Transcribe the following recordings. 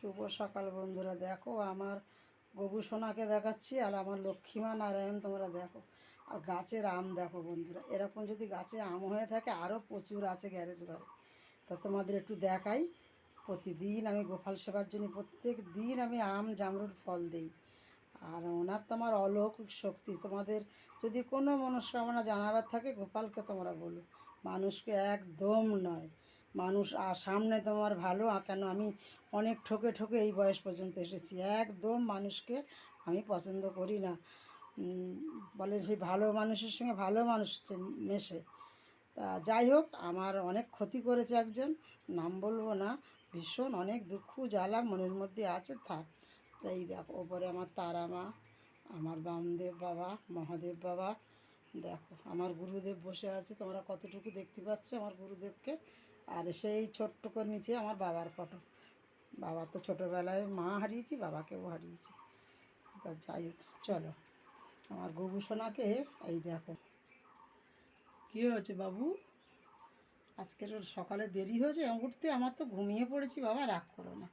শুভ সকাল বন্ধুরা। দেখো আমার গবু সোনাকে দেখাচ্ছি আর আমার লক্ষ্মীমা নারায়ণ, তোমরা দেখো। আর গাছের আম দেখো বন্ধুরা। এরকম যদি গাছে আম হয়ে থাকে আরও প্রচুর আছে গ্যারেজ ঘরে। তা তোমাদের একটু দেখাই। প্রতিদিন আমি গোপাল সেবার জন্য প্রত্যেক দিন আমি আম জামরুর ফল দিই। আর ওনার তো আমার অলৌকিক শক্তি। তোমাদের যদি কোনো মনস্কামনা জানাবার থাকে, গোপালকে তোমরা বলো। মানুষকে একদম নয়। মানুষ সামনে তোমার ভালো কেন আমি অনেক ঠকে ঠকে এই বয়স পর্যন্ত এসেছি। একদম মানুষকে আমি পছন্দ করি না। বলে সেই ভালো মানুষের সঙ্গে ভালো মানুষ মেশে। তা যাই হোক, আমার অনেক ক্ষতি করেছে একজন। নাম বলব না, ভীষণ অনেক দুঃখ, জ্বালা মনের মধ্যে আছে, থাক। তাই দেখো, ওপরে আমার তারা মা আমার বামদেব বাবা, মহাদেব বাবা দেখো, আমার গুরুদেব বসে আছে, তোমরা কতটুকু দেখতে পাচ্ছ আমার গুরুদেবকে? আর সেই ছোট্ট করে নিচে আমার বাবার ফটো। বাবা তো ছোটোবেলায় মা হারিয়েছি, বাবাকেও হারিয়েছি। তা যাই হোক, চলো। আমার গবু সোনাকে এই দেখো। কী হয়েছে বাবু? আজকের ওর সকালে দেরি হয়েছে? উঠতে আমার তো ঘুমিয়ে পড়েছি, বাবা রাগ করো না।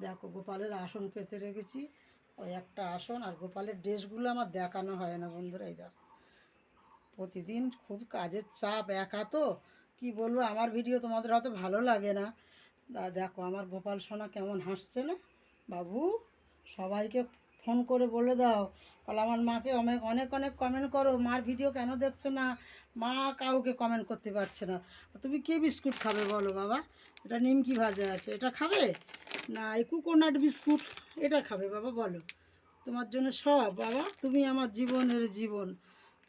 দেখো, গোপালের আসন পেতে রেখেছি। ওই একটা আসন আর গোপালের ড্রেসগুলো আমার দেখানো হয় না বন্ধুরা, এই দেখো। প্রতিদিন খুব কাজের চাপ, একা তো? কি বলব, আমার ভিডিও তোমাদের হয়তো ভালো লাগে না। দেখো আমার গোপাল সোনা কেমন হাসছে না? বাবু, সবাইকে ফোন করে বলে দাও। বলে, আমার মাকে অনেক অনেক অনেক কমেন্ট করো। মার ভিডিও কেন দেখছ না? মা কাউকে কমেন্ট করতে পারছে না। তুমি কি বিস্কুট খাবে বলো বাবা? এটা নিমকি ভাজা আছে। এটা খাবে? না, এই কোকোনাট বিস্কুট এটা খাবে বাবা, বলো। তোমার জন্য সব বাবা। তুমি আমার জীবনের জীবন।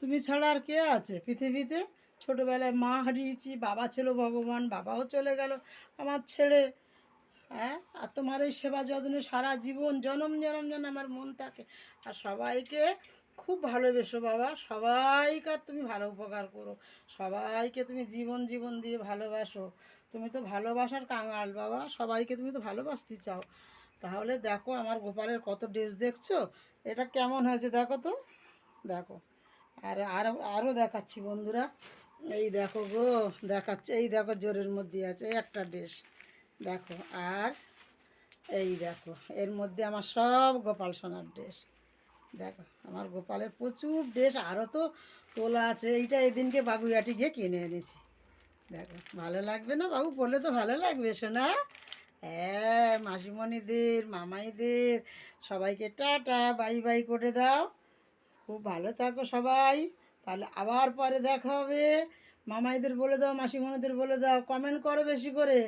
তুমি ছাড়া আর কে আছে? পৃথিবীতে ছোটোবেলায় মা হারিয়েছি, বাবা ছিল ভগবান, বাবাও চলে গেল, আমার ছেড়ে। হ্যাঁ? আর তোমার এই সেবা যত্নে সারা জীবন জনম জনম যেন আমার মন থাকে। আর সবাইকে খুব ভালোবেসো বাবা সবাইকার তুমি ভালো উপকার করো। সবাইকে তুমি জীবন জীবন দিয়ে ভালোবাসো। তুমি তো ভালোবাসার কাঙাল বাবা, সবাইকে তুমি তো ভালোবাসতে চাও। তাহলে দেখো আমার গোপালের কত ড্রেস দেখছ? এটা কেমন হয়েছে দেখো তো? দেখো। আর আরও আরও দেখাচ্ছি বন্ধুরা। এই দেখো গো, দেখাচ্ছে, এই দেখো জোরের মধ্যে আছে একটা ড্রেস দেখো, আর এই দেখো, এর মধ্যে আমার সব গোপাল সোনার ড্রেস দেখো, আমার গোপালের প্রচুর ড্রেস আরও তো তোলা আছে। এইটা এদিনকে বাগুইয়াটি গিয়ে কিনে এনেছি। দেখো, ভালো লাগবে না বাবু? পড়লে তো ভালো লাগবে শোনা হ্যাঁ মাসিমণিদের, মামাইদের, সবাইকে টাটা, বাই বাই করে দাও। খুব ভালো থাকো সবাই। তাহলে আবার পরে দেখা হবে। মামাইদের বলে দাও, মাসিমণিদের বলে দাও কমেন্ট করো বেশি করে।